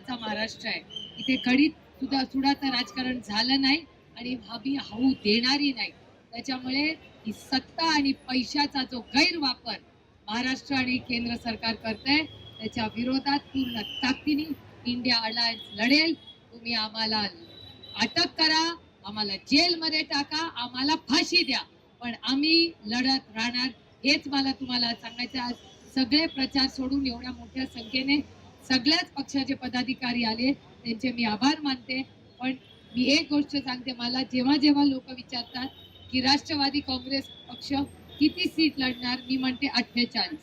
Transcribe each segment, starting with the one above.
स्वाभिमानचा महाराष्ट्र आहे. इथे कडीत सुद्धा सुडाचं राजकारण झालं नाही आणि हवी होऊ देणारी नाही. त्याच्यामुळे ही सत्ता आणि पैशाचा जो गैरवापर महाराष्ट्र आणि केंद्र सरकार करत आहे त्याच्या विरोधात पूर्ण ताकदीने इंडिया अलायन्स लढेल. तुम्ही आम्हाला अटक करा आम्हाला जेलमध्ये टाका आम्हाला फाशी द्या. पण आम्ही लढत राहणार हेच मला तुम्हाला सांगायचं आज सगळे प्रचार सोडून एवढ्या मोठ्या संख्येने सगळ्याच पक्षाचे पदाधिकारी आले त्यांचे मी आभार मानते. पण मी एक गोष्ट सांगते मला जेव्हा जेव्हा लोक विचारतात की राष्ट्रवादी काँग्रेस पक्ष किती सीट लढणार मी म्हणते अठ्ठेचाळीस.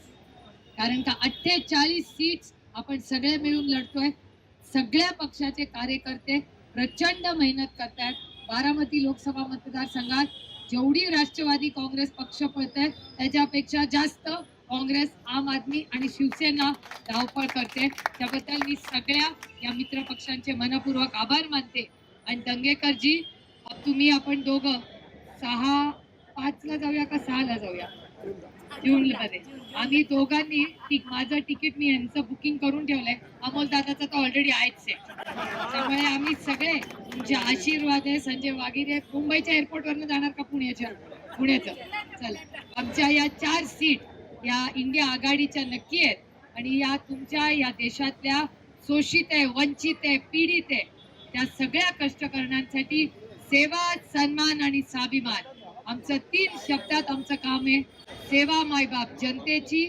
कारण का अठ्ठेचाळीस सीट्स आपण सगळे मिळून लढतोय. सगळ्या पक्षाचे कार्यकर्ते प्रचंड मेहनत करतात बारामती लोकसभा मतदारसंघात जेवढी राष्ट्रवादी काँग्रेस पक्ष पळत त्याच्यापेक्षा जास्त काँग्रेस आम आदमी आणि शिवसेना धावपळ करते. त्याबद्दल मी सगळ्या या मित्र पक्षांचे मनपूर्वक आभार मानते. आणि दंगेकरजी तुम्ही आपण दोघं सहा पाचला जाऊया का सहाला जाऊया? जून आम्ही दोघांनी ती- माझं तिकीट मी यांचं बुकिंग करून ठेवलंय. अमोल दादाचं तर ऑलरेडी आहेच आहे. त्यामुळे आम्ही सगळे तुमचे आशीर्वाद आहे. संजय वागिरे मुंबईच्या एअरपोर्टवरनं जाणार का पुण्याच्या? पुण्याचं. चला. आमच्या या चार सीट या इंडिया आघाडीच्या नक्की आहेत. आणि या तुमच्या या देशातल्या शोषित आहे वंचित आहे पीडित आहे त्या सगळ्या कष्टकर्त्यांसाठी सेवा सन्मान आणि स्वाभिमान. आमचं तीन शब्दात आमचं काम आहे सेवा मायबाप जनतेची